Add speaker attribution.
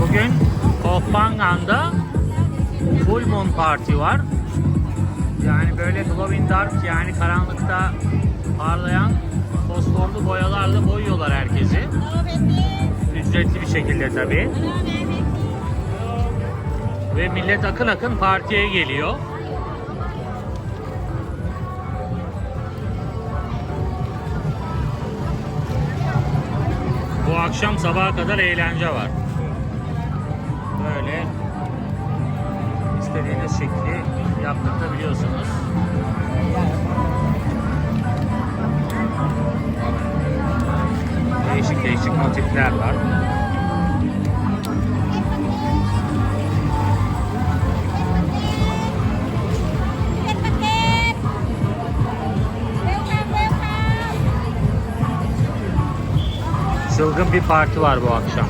Speaker 1: Bugün Kopangan'da Full Moon Party var. Yani böyle glow dark yani karanlıkta parlayan fosforlu boyalarla boyuyorlar herkesi. Ücretli bir şekilde tabii. Ve millet akın akın partiye geliyor. Bu akşam sabaha kadar eğlence var. İstediğiniz şekli yaptırtabiliyorsunuz. Değişik değişik motifler var. Çılgın bir parti var bu akşam.